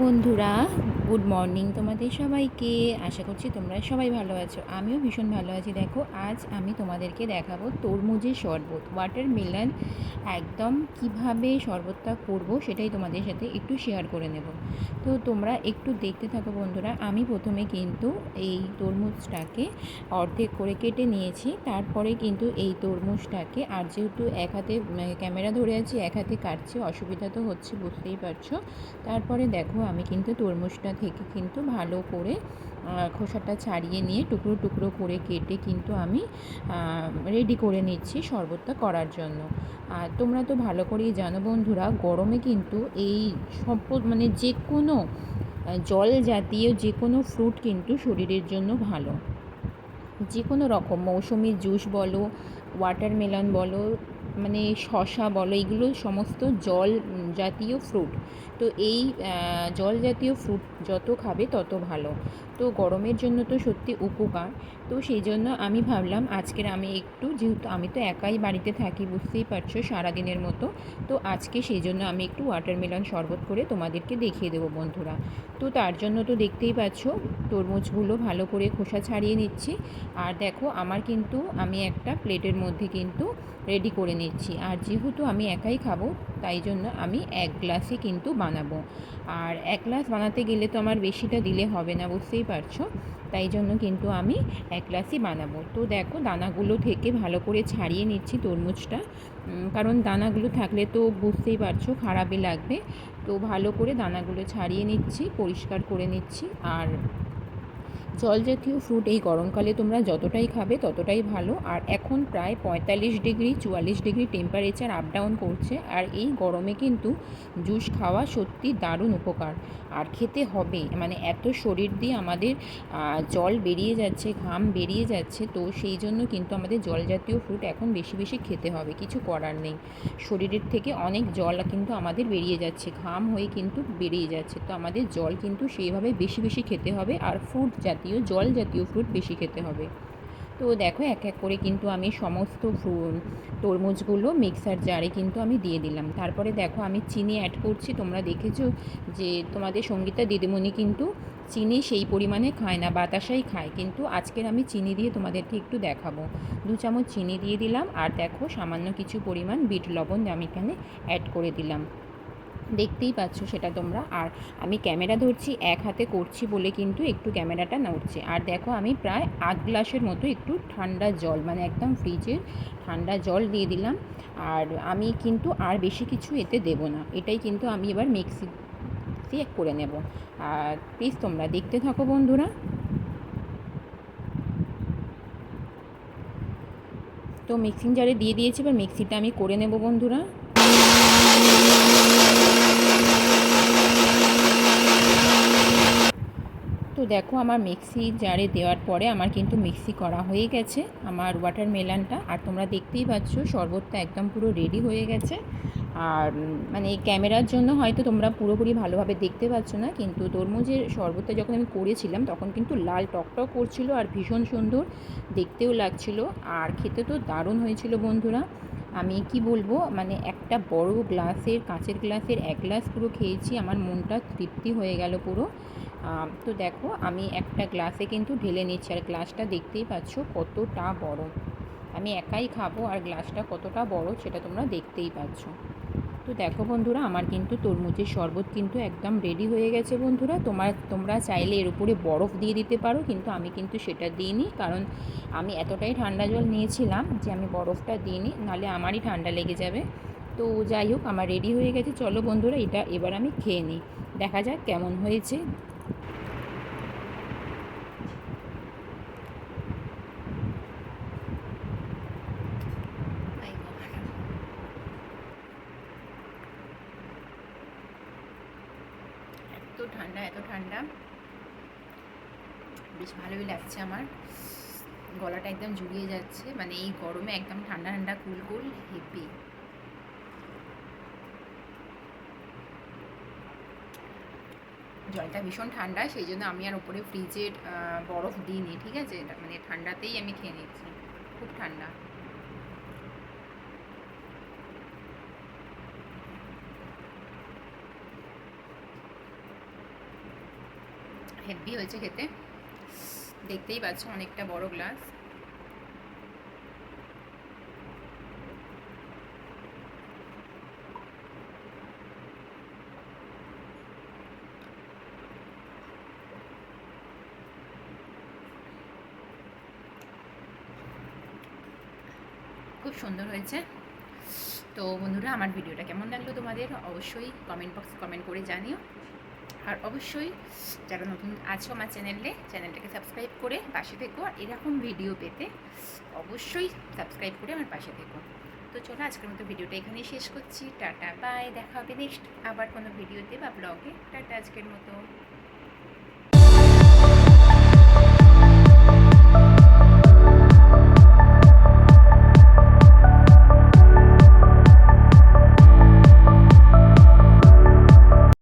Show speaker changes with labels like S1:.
S1: বন্ধুরা good morning তোমাদের সবাইকে। আশা করছি তোমরা সবাই ভালো আছো। আমিও ভীষণ ভালো আছি। দেখো, আজ আমি তোমাদেরকে দেখাবো তরমুজের শরবত ওয়াটার মিলন একদম কীভাবে শরবতটা করব সেটাই তোমাদের সাথে একটু শেয়ার করে নেব। তো তোমরা একটু দেখতে থাকো বন্ধুরা, আমি প্রথমে কিন্তু এই তরমুজটাকে অর্ধেক করে কেটে নিয়েছি। তারপরে কিন্তু এই তরমুজটাকে, আর যেহেতু এক হাতে ক্যামেরা ধরে আছি, এক হাতে কাটছি, অসুবিধা তো হচ্ছে, বুঝতেই পারছ। তারপরে দেখো, আমি কিন্তু তরমুজটা থেকে কিন্তু ভালো করে খোসাটা ছাড়িয়ে নিয়ে টুকরো টুকরো করে কেটে কিন্তু আমি রেডি করে নিচ্ছি শরবতটা করার জন্য। আর তোমরা তো ভালো করেই জানো বন্ধুরা, গরমে কিন্তু এই সম্পদ মানে যে কোনো জল জাতীয় যে কোনো ফ্রুট কিন্তু শরীরের জন্য ভালো। যে কোনো রকম মৌসুমি জুস বলো ওয়াটারমেলন বলো মানে শশা বলো, এগুলো সমস্ত জল জাতীয় ফ্রুট তো এই জল জাতীয় ফ্রুট যত খাবে তত ভালো। তো গরমের জন্য তো সত্যি উপকার। তো সেই জন্য আমি ভাবলাম, আজকের আমি একটু, যেহেতু আমি তো একাই বাড়িতে থাকি, বুঝতেই পারছ, সারাদিনের মতো, তো আজকে সেই জন্য আমি একটু ওয়াটারমেলন শরবত করে তোমাদেরকে দেখিয়ে দেবো বন্ধুরা। তো তার জন্য তো দেখতেই পাচ্ছ, তরমুজগুলো ভালো করে খোসা ছাড়িয়ে নিচ্ছি। আর দেখো, আমার কিন্তু, আমি একটা প্লেটের মধ্যে কিন্তু রেডি করে নিচ্ছি। আর যেহেতু আমি একাই খাব, তাই জন্য আমি এক গ্লাসই কিন্তু বানাবো। আর এক গ্লাস বানাতে গেলে তো আমার বেশিটা দিলে হবে না, বুঝতেই পারছ? তাই জন্য কিন্তু আমি এক গ্লাসই বানাবো। তো দেখো, দানাগুলো থেকে ভালো করে ছাড়িয়ে নিচ্ছি তরমুজটা। কারণ দানাগুলো থাকলে তো বুঝতেই পারছ খারাপই লাগবে। তো ভালো করে দানাগুলো ছাড়িয়ে নিচ্ছি, পরিষ্কার করে নিচ্ছি। আর জল জাতীয় ফ্রুট এই গরমকালে তোমরা যতটাই খাবে ততটাই ভালো। আর এখন প্রায় পঁয়তাল্লিশ ডিগ্রি, চুয়াল্লিশ ডিগ্রি টেম্পারেচার আপ ডাউন করছে। আর এই গরমে কিন্তু জুস খাওয়া সত্যি দারুণ উপকার। আর খেতে হবে। মানে এত শরীর দিয়ে আমাদের জল বেরিয়ে যাচ্ছে, ঘাম বেরিয়ে যাচ্ছে, তো সেই জন্য কিন্তু আমাদের জল জাতীয় ফ্রুট এখন বেশি বেশি খেতে হবে। কিছু করার নেই। শরীরের থেকে অনেক জল কিন্তু আমাদের বেরিয়ে যাচ্ছে। ঘাম হয়ে কিন্তু বেরিয়ে যাচ্ছে। তো আমাদের জল কিন্তু সেইভাবে বেশি বেশি খেতে হবে। আর ফ্রুট জাতীয় জল জাতীয় ফ্রুট বেশি খেতে হবে। তো দেখো এক এক করে কিন্তু আমি সমস্ত ফ্রু তরমুজগুলো মিক্সার জারে কিন্তু আমি দিয়ে দিলাম। তারপরে দেখো আমি চিনি অ্যাড করছি, তোমরা দেখেছ যে তোমাদের সঙ্গীতা দিদিমণি কিন্তু চিনি সেই পরিমাণে খায় না, বাতাসাই খায়। কিন্তু আজকের আমি চিনি দিয়ে তোমাদেরকে একটু দেখাবো। দু চামচ চিনি দিয়ে দিলাম, আর দেখো সামান্য কিছু পরিমাণ বিট লবণ আমি এখানে অ্যাড করে দিলাম। দেখতেই পাচ্ছ সেটা তোমরা। আর আমি ক্যামেরা ধরছি, এক হাতে করছি বলে কিন্তু একটু ক্যামেরাটা নড়ছে। আর দেখো আমি প্রায় আধ গ্লাসের মতো একটু ঠান্ডা জল মানে একদম ফ্রিজের ঠান্ডা জল দিয়ে দিলাম। আর আমি কিন্তু আর বেশি কিছু এতে দেব না। এটাই কিন্তু আমি এবার মিক্সি করে নেব। আর প্লিজ তোমরা দেখতে থাকো বন্ধুরা। তো মিক্সিং জারে দিয়ে দিয়েছি, এবার মিক্সিটা আমি করে নেব বন্ধুরা। দেখো আমার মিক্সি জারে দেওয়ার পরে আমার কিন্তু মিক্সি করা হয়ে গেছে, আমার ওয়াটার মেলানটা আর তোমরা দেখতেই পাচ্ছ, শরবতটা একদম পুরো রেডি হয়ে গেছে। আর মানে ক্যামেরার জন্য হয়তো তোমরা পুরোপুরি ভালোভাবে দেখতে পাচ্ছ না, কিন্তু তরমুজের শরবতটা যখন আমি করেছিলাম, তখন কিন্তু লাল টকটক করছিল আর ভীষণ সুন্দর দেখতেও লাগছিল। আর খেতে তো দারুণ হয়েছিল বন্ধুরা। আমি কি বলব মানে একটা বড় গ্লাসের কাঁচের গ্লাসের এক গ্লাস পুরো খেয়েছি, আমার মনটা তৃপ্তি হয়ে গেল পুরো। তো দেখো, আমি একটা গ্লাসে কিন্তু ঢেলে নিচ্ছি। আর গ্লাসটা দেখতেই পাচ্ছ কতটা বড়। আমি একাই খাব আর গ্লাসটা কতটা বড় সেটা তোমরা দেখতেই পাচ্ছ। তো দেখো বন্ধুরা, আমার কিন্তু তরমুজের শরবত কিন্তু একদম রেডি হয়ে গেছে বন্ধুরা। তোমার, তোমরা চাইলে এর উপরে বরফ দিয়ে দিতে পারো, কিন্তু আমি কিন্তু সেটা দিইনি। কারণ আমি এতটাই ঠান্ডা জল নিয়েছিলাম যে আমি বরফটা দিইনি নাহলে আমারই ঠান্ডা লেগে যাবে। তো যাই হোক, আমার রেডি হয়ে গেছে। চলো বন্ধুরা, এটা এবার আমি খেয়ে নিই। দেখা যাক কেমন হয়েছে এত ঠান্ডা, এত ঠান্ডা। বেশ ভালোই লাগছে আমার। গলাটা একদম জুড়িয়ে যাচ্ছে। মানে এই গরমে একদম ঠান্ডা ঠান্ডা, কুল কুল হেপি জলটা ভীষণ ঠান্ডা, সেই জন্য আমি আর ওপরে ফ্রিজের বরফ দিইনি, ঠিক আছে? মানে ঠান্ডাতেই আমি খেয়ে নিচ্ছি। খুব ঠান্ডা। হেভি হয়েছে খেতে। দেখতেই পাচ্ছ অনেকটা বড় গ্লাস। খুব সুন্দর হয়েছে। তো বন্ধুরা, আমার ভিডিওটা কেমন লাগল তোমাদের? অবশ্যই কমেন্ট বক্সে কমেন্ট করে জানিও। আর অবশ্যই যারা নতুন আছো আমার চ্যানেলে, চ্যানেলটাকে সাবস্ক্রাইব করে পাশে থেকো। আর এরকম ভিডিও পেতে অবশ্যই সাবস্ক্রাইব করে আমার পাশে থেকো। তো চলো, আজকের মতো ভিডিওটা এখানেই শেষ করছি। টাটা বাই দেখা হবে নেক্সট আবার কোনো ভিডিওতে বা ব্লগে টাটা, আজকের মতো।